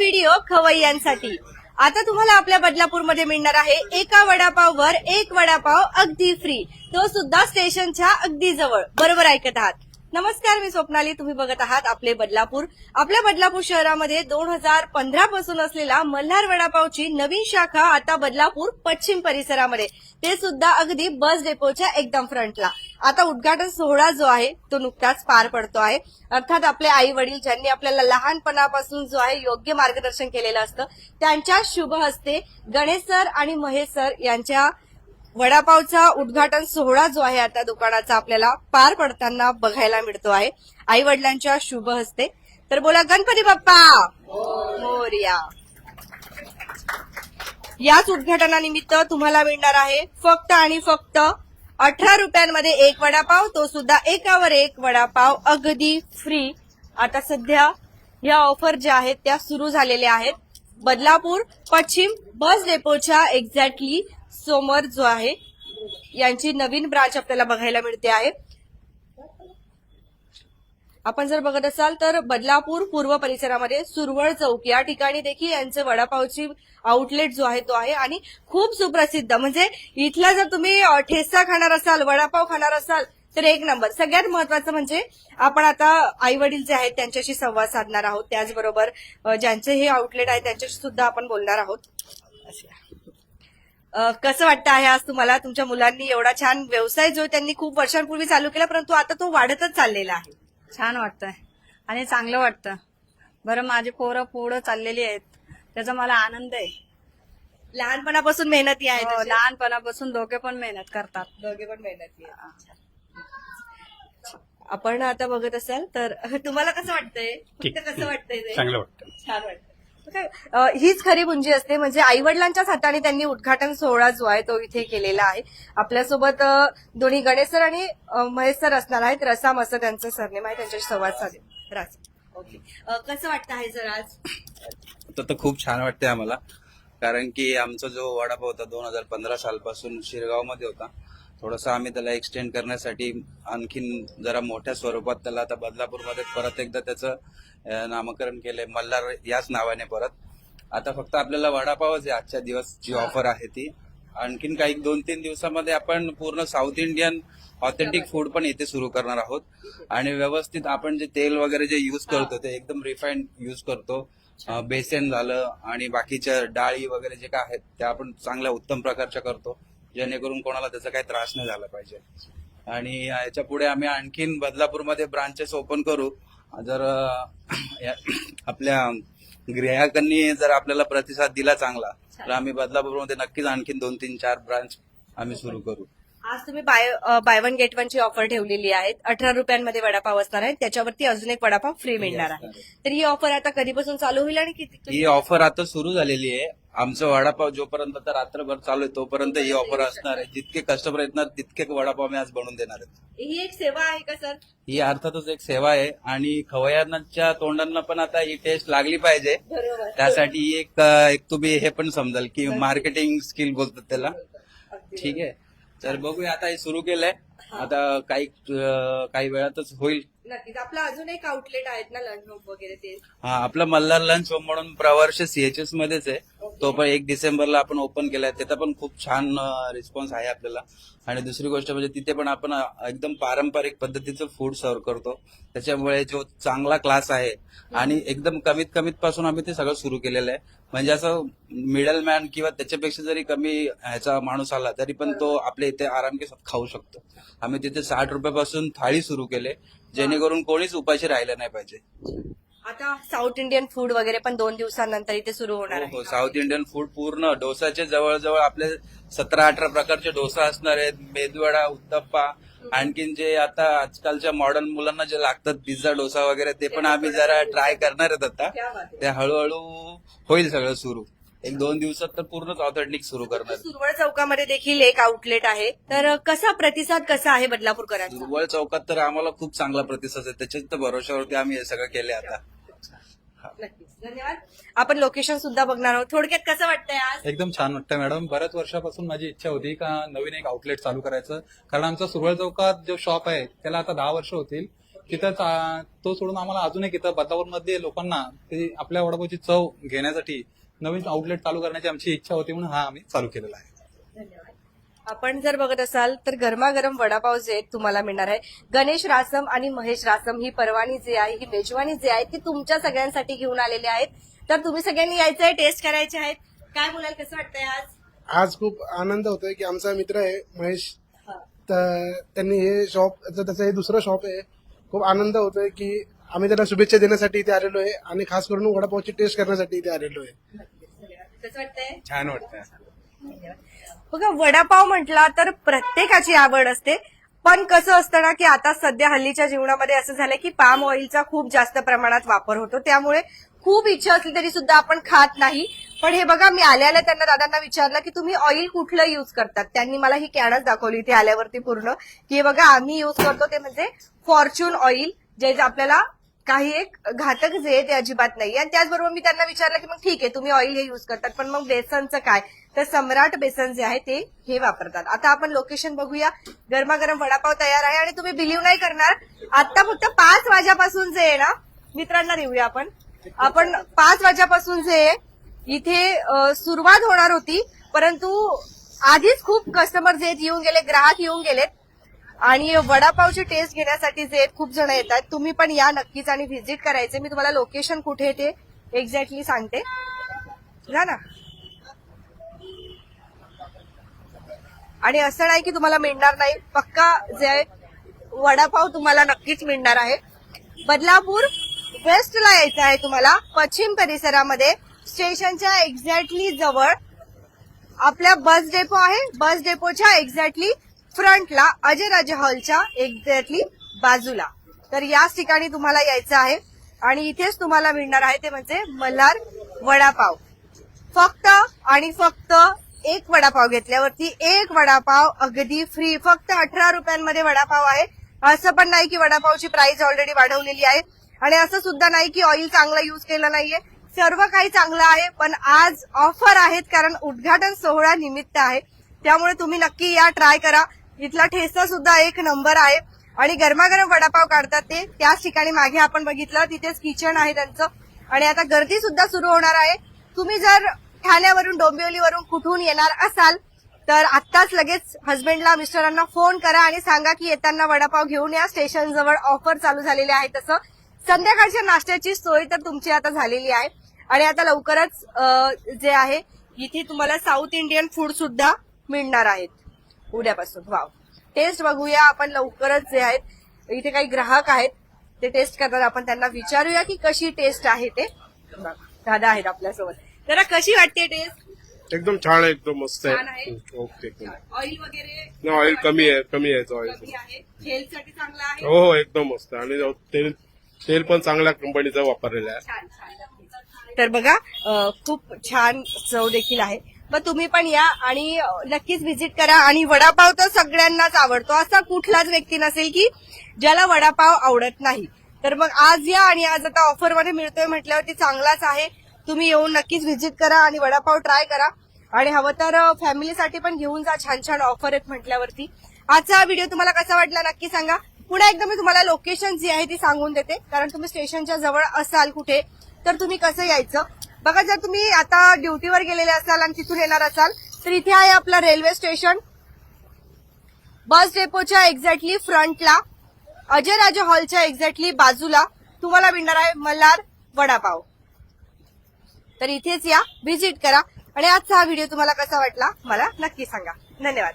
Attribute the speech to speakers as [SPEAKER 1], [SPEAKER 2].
[SPEAKER 1] Video खवय्यांसाठी आता तुम्हाला आपल्या बदलापूरमध्ये मिळणार आहे एका वडापाववर एक वडापाव अगदी फ्री तो सुद्धा स्टेशनच्या अगदी जवळ. बरोबर ऐकत आहात. नमस्कार मी स्वप्नाली. तुम्ही बघत आहात आपले बदलापूर. आपल्या बदलापूर शहरामध्ये दोन हजार पंधरा पासून असलेला मल्हार वडापावची नवीन शाखा आता बदलापूर पश्चिम परिसरामध्ये. ते सुद्धा अगदी बस डेपोच्या एकदम फ्रंटला आता उद्घाटन सोहळा जो आहे तो नुकताच पार पडतो आहे. अर्थात आपले आई वडील ज्यांनी आपल्याला लहानपणापासून जो आहे योग्य मार्गदर्शन केलेलं असतं त्यांच्या शुभ हस्ते गणेश सर आणि महेश सर यांच्या वडापावचा उद्घाटन सोहळा जो आहे आता दुकानाचा आपल्याला पार पडताना बघायला मिळतो आहे. आई वडिलांच्या शुभ हस्ते. तर बोला गणपती बाप्पा! मोर्या. याच उद्घाटनानिमित्त तुम्हाला मिळणार आहे फक्त आणि फक्त अठरा रुपयांमध्ये एक वडापाव तो सुद्धा एकावर एक वडापाव अगदी फ्री आता सध्या या ऑफर ज्या आहेत त्या सुरू झालेल्या आहेत. बदलापूर पश्चिम बस डेपोच्या एक्झॅक्टली समोर जो आहे यांची नवीन ब्रांच आपल्याला बघायला मिळते आहे. आपण जर बघत असाल तर बदलापूर पूर्व परिसरामध्ये सुरवळ चौक या ठिकाणी देखील यांचं वडापावची आउटलेट जो आहे तो आहे आणि खूप सुप्रसिद्ध. म्हणजे इथला जर तुम्ही ठेसा खाणार असाल वडापाव खाणार असाल तर एक नंबर. सगळ्यात महत्वाचं म्हणजे आपण आता आई वडील जे आहेत त्यांच्याशी संवाद साधणार आहोत. त्याचबरोबर ज्यांचे हे आउटलेट आहे त्यांच्याशी सुद्धा आपण बोलणार आहोत. कसं वाटतं आहे आज तुम्हाला? तुमच्या मुलांनी एवढा छान व्यवसाय जो त्यांनी खूप वर्षांपूर्वी चालू केला परंतु आता तो वाढतच चाललेला आहे.
[SPEAKER 2] छान वाटतंय. आणि चांगलं वाटतं. बरं माझी पोरं पुढं चाललेली आहेत. त्याचा मला आनंद आहे.
[SPEAKER 1] लहानपणापासून मेहनती आहे
[SPEAKER 2] हो, लहानपणापासून दोघे पण मेहनत करतात.
[SPEAKER 1] दोघे पण मेहनती. आपण आता बघत असाल तर तुम्हाला कसं वाटतंय?
[SPEAKER 3] ठीक,
[SPEAKER 1] कसं
[SPEAKER 3] ठीक.
[SPEAKER 1] वाटतंय ते?
[SPEAKER 3] चांगलं वाटतं.
[SPEAKER 1] छान वाटतं. हीच खरी पुंजी असते. म्हणजे आई वडिलांच्याच हाताने त्यांनी उद्घाटन सोहळा जो आहे तो इथे केलेला आहे. आपल्यासोबत दोन्ही गणेश सर आणि महेश सर असणार आहेत. रसाम असं त्यांचं सरनेम आहे. त्यांच्याशी संवाद साधेल राज. ओके कसं वाटतं आहे सर आज?
[SPEAKER 4] तर तर खूप छान वाटते आम्हाला. कारण की आमचा जो वडापाव होता दोन हजार पंधरा सालपासून शिरगावमध्ये होता. थोडासा आम्ही त्याला एक्सटेंड करण्यासाठी आणखीन जरा मोठ्या स्वरूपात त्याला आता बदलापूरमध्ये परत एकदा त्याचं नामकरण केलंय. मल्हार याच नावाने परत. आता फक्त आपल्याला वडापावच आहे आजच्या दिवसची ऑफर आहे ती. आणखीन काही दोन तीन दिवसामध्ये आपण पूर्ण साऊथ इंडियन ऑथेंटिक फूड पण इथे सुरू करणार आहोत. आणि व्यवस्थित आपण जे तेल वगैरे जे युज करतो ते एकदम रिफाईंड युज करतो. बेसन झालं आणि बाकीच्या डाळी वगैरे जे काय आहेत त्या आपण चांगल्या उत्तम प्रकारच्या करतो. जेणेकरून कोणाला त्याचा काही त्रास नाही झाला पाहिजे. आणि याच्यापुढे आम्ही आणखीन बदलापूरमध्ये ब्रांचेस ओपन करू. जर या- आपल्या ग्राहकांनी जर आपल्याला प्रतिसाद दिला चांगला तर आम्ही बदलापूरमध्ये नक्कीच आणखी दोन तीन चार ब्रांच आम्ही सुरू करू.
[SPEAKER 1] आज तुम्ही buy buy one get one ची ऑफर ठेवलेली आहे अठरा रुपयांमध्ये वडापाव असणार आहे त्याच्यावरती अजून एक वडापाव फ्री मिळणार आहे. तर ही ऑफर आता कधीपासून चालू होईल आणि किती
[SPEAKER 4] ही ऑफर आता सुरू झालेली आहे. आमचं वडापाव जोपर्यंत आता रात्रभर चालू आहे तोपर्यंत ही ऑफर असणार आहे. जितके कस्टमर येणार तितके वडापाव मी आज बनवून देणार आहे.
[SPEAKER 1] ही एक सेवा आहे का सर?
[SPEAKER 4] ही अर्थातच एक सेवा आहे. आणि खवय्यांच्या तोंडांना पण आता ही टेस्ट लागली पाहिजे.
[SPEAKER 1] बरोबर.
[SPEAKER 4] त्यासाठी ही एक तुम्ही हे पण समजाल की मार्केटिंग स्किल बोलतात त्याला. ठीक आहे. तर बघूया आता हे सुरू केलंय. आता काही काही वेळातच होईल.
[SPEAKER 1] नक्कीच. आपला अजून एक आउटलेट आहेत ना लंच होम वगैरे ते?
[SPEAKER 4] हा आपला मल्हार लंच होम म्हणून प्रवर्ष सीएचएस मध्येच आहे. तो पण एक डिसेंबरला आपण ओपन केलाय. त्याचा पण खूप छान रिस्पॉन्स आहे आपल्याला. आणि दुसरी गोष्ट म्हणजे तिथे पण आपण एकदम पारंपरिक पद्धतीचं फूड सर्व करतो. त्याच्यामुळे जो चांगला क्लास आहे आणि एकदम कमीत कमीत पासून आम्ही ते सगळं सुरू केलेलं आहे. म्हणजे असं मिडल मॅन किंवा त्याच्यापेक्षा जरी कमी ह्याचा माणूस आला तरी पण तो आपल्या इथे आराम खाऊ शकतो. आम्ही तिथे साठ रुपयापासून थाळी सुरू केले. जेणेकरून कोणीच उपाशी राहिलं नाही पाहिजे.
[SPEAKER 1] आता साऊथ इंडियन फूड वगैरे पण दोन दिवसानंतर इथे सुरू होणार
[SPEAKER 4] हो
[SPEAKER 1] आहे.
[SPEAKER 4] हो साऊथ इंडियन फूड पूर्ण डोसाचे जवळजवळ आपले सतरा अठरा प्रकारचे डोसा असणार आहेत. मेदूवडा उत्तप्पा आणखीन जे आता आजकालच्या मॉडर्न मुलांना जे लागतात पिझ्झा डोसा वगैरे ते पण आम्ही जरा ट्राय करणार आहेत आता. ते हळूहळू होईल सगळं सुरू. एक दोन दिवसात तर पूर्णच ऑथेंटिक सुरू करणार.
[SPEAKER 1] सुरवळ चौकामध्ये देखील एक आउटलेट आहे. तर कसा प्रतिसाद कसा आहे बदलापूरकरांचा?
[SPEAKER 4] दुर्बळ चौकात तर आम्हाला खूप चांगला प्रतिसाद आहे. त्याच्याच तर भरोशावरती आम्ही हे सगळं केले आता.
[SPEAKER 1] नक्कीच. धन्यवाद. आपण लोकेशन सुद्धा बघणार आहोत. थोडक्यात कसं वाटतंय आज?
[SPEAKER 3] एकदम छान वाटतं मॅडम. बऱ्याच वर्षापासून माझी इच्छा होती का नवीन एक आउटलेट चालू करायचं. कारण आमचा सुरवळ चौकात जो शॉप आहे त्याला आता दहा वर्ष होतील. तिथं चा- तो सोडून आम्हाला अजून एक इथं बदलापूरमध्ये लोकांना ते आपल्या वडापावची चव घेण्यासाठी नवीन आउटलेट चालू करण्याची आमची इच्छा होती म्हणून हा आम्ही चालू केलेला आहे.
[SPEAKER 1] आपण जर बघत असाल तर गरमागरम वडापाव जे आहेत तुम्हाला मिळणार आहे गणेश रासम आणि महेश रासम ही परवानी जी आहे ही मेजवानी जी आहे ती तुमच्या सगळ्यांसाठी घेऊन आलेली आहेत. तर तुम्ही सगळ्यांनी यायचं आहे टेस्ट करायचे आहेत. काय बोलाल कसं वाटतंय आज?
[SPEAKER 5] आज खूप आनंद होतोय की आमचा मित्र आहे महेश. तर त्यांनी हे शॉप त्याचं हे दुसरं शॉप आहे. खूप आनंद होतोय की आम्ही त्याला शुभेच्छा देण्यासाठी इथे आलेलो आहे आणि खास करून वडापावची टेस्ट करण्यासाठी इथे आलेलो आहे.
[SPEAKER 1] कसं वाटतंय?
[SPEAKER 3] छान वाटतंय.
[SPEAKER 1] बघा वडापाव म्हटला तर प्रत्येकाची आवड असते. पण कसं असतं ना की आता सध्या हल्लीच्या जीवनामध्ये असं झालंय की पाम ऑइलचा खूप जास्त प्रमाणात वापर होतो. त्यामुळे खूप इच्छा असली तरी सुद्धा आपण खात नाही. पण हे बघा मी आल्या आल्या त्यांना दादांना विचारलं की तुम्ही ऑइल कुठलं युज करतात? त्यांनी मला ही कॅनच दाखवली इथे आल्यावरती पूर्ण. की हे बघा आम्ही युज करतो ते म्हणजे फॉर्च्यून ऑइल जे आपल्याला काही एक घातक जे आहे ते अजिबात नाही. आणि त्याचबरोबर मी त्यांना विचारलं की मग ठीक आहे तुम्ही ऑइल हे युज करतात पण मग बेसनचं काय? तर सम्राट बेसन जे आहे ते हे वापरतात. आता आपण लोकेशन बघूया. गरमागरम वडापाव तयार आहे आणि तुम्ही बिलीव्ह नाही करणार. आता फक्त पाच वाजेपासून जे आहे ना मित्रांना देऊया आपण. आपण पाच वाजेपासून जे इथे सुरुवात होणार होती. परंतु आधीच खूप कस्टमर जे आहेत येऊन गेले ग्राहक येऊन गेलेत. आणि वडापावची टेस्ट घेण्यासाठी जे खूप जण येतात तुम्ही पण या नक्कीच आणि व्हिजिट करायचे. मी तुम्हाला लोकेशन कुठे आहे ते एक्झॅक्टली सांगते. ना ना. आणि असं नाही की तुम्हाला मिळणार नाही. पक्का जे आहे वडापाव तुम्हाला नक्कीच मिळणार आहे. बदलापूर वेस्टला यायचं आहे तुम्हाला. पश्चिम परिसरामध्ये स्टेशनच्या एक्झॅक्टली जवळ आपल्या बस डेपो आहे. बस डेपोच्या एक्झॅक्टली फ्रंटला अजय राजे हॉलच्या एक्झॅक्टली बाजूला. तर याच ठिकाणी तुम्हाला यायचं आहे आणि इथेच तुम्हाला मिळणार आहे ते म्हणजे मल्हार वडापाव. फक्त आणि फक्त एक वडापाव घेतल्यावरती एक वडापाव अगदी फ्री फक्त अठरा रुपयांमध्ये वडापाव आहे. असं पण नाही की वडापावची प्राइस ऑलरेडी वाढवलेली आहे. आणि असं सुद्धा नाही की ऑइल चांगला युज केलं नाहीये. सर्व काही चांगलं आहे पण आज ऑफर आहेत कारण उद्घाटन सोहळा निमित्त आहे. त्यामुळे तुम्ही नक्की या ट्राय करा. इथला ठेसा सुद्धा एक नंबर आहे. आणि गरमागरम वडापाव काढतात ते. त्याच ठिकाणी मागे आपण बघितलं तिथेच किचन आहे त्यांचं. आणि आता गर्दी सुद्धा सुरू होणार आहे. तुम्ही जर ठाण्यावरून डोंबिवलीवरून कुठून येणार असाल तर आत्ताच लगेच हस्बंडला मिस्टरांना फोन करा आणि सांगा की येताना वडापाव घेऊन या. स्टेशन जवळ ऑफर चालू झालेली आहे तसं. संध्याकाळच्या नाश्त्याची सोय तर तुमची आता झालेली आहे. आणि आता लवकरच जे आहे इथे तुम्हाला साऊथ इंडियन फूड सुद्धा मिळणार आहेत. उद्यापासून. वाव. टेस्ट बघूया आपण लवकरच जे आहेत. इथे काही ग्राहक आहेत. ते टेस्ट करतात. आपण त्यांना विचारूया की कशी टेस्ट आहे ते. दादा आहेत आपल्यासोबत. जरा कशी वाटते टेस्ट
[SPEAKER 6] एकदम छान आहे एकदम मस्त
[SPEAKER 1] छान
[SPEAKER 6] आहे?
[SPEAKER 1] आहे?
[SPEAKER 6] ओके. एकदम
[SPEAKER 1] ऑइल वगैरे?
[SPEAKER 6] ऑइल कमी आहे कमी आहे ऑइल
[SPEAKER 1] कमी आहे. हेल्थसाठी चांगलं आहे?
[SPEAKER 6] हो हो एकदम मस्त. आणि तेल तेल पण चांगल्या कंपनीचं वापरलेलं आहे.
[SPEAKER 1] छान छान. तर बघा अं, खूप छान चव देखील आहे. मग तुम्ही पण या आणि नक्कीच व्हिजिट करा. आणि वडापाव तर सगळ्यांनाच आवडतो. असा कुठलाच व्यक्ती नसेल की ज्याला वडापाव आवडत नाही. तर मग आज या आणि आज आता ऑफरमध्ये मिळतोय म्हटल्यावरती चांगलाच आहे. तुम्ही येऊन नक्कीच व्हिजिट करा आणि वडापाव ट्राय करा. आणि हवं तर फॅमिलीसाठी पण घेऊन जा छान छान ऑफर आहेत म्हटल्यावरती. आजचा हा व्हिडिओ तुम्हाला कसा वाटला नक्की सांगा. पुन्हा एकदा मी तुम्हाला लोकेशन जी आहे ती सांगून देते. कारण तुम्ही स्टेशनच्या जवळ असाल कुठे तर तुम्ही कसं यायचं? बघा जर तुम्ही आता ड्युटीवर गेलेले असाल आणि तिथून येणार असाल तर इथे आहे आपलं रेल्वे स्टेशन. बस डेपोच्या एक्झॅक्टली फ्रंटला अजय राजे हॉलच्या एक्झॅक्टली बाजूला तुम्हाला मिळणार आहे मल्हार वडापाव. तर इथेच या व्हिजिट करा. आणि आजचा हा व्हिडिओ तुम्हाला कसा वाटला मला नक्की सांगा. धन्यवाद.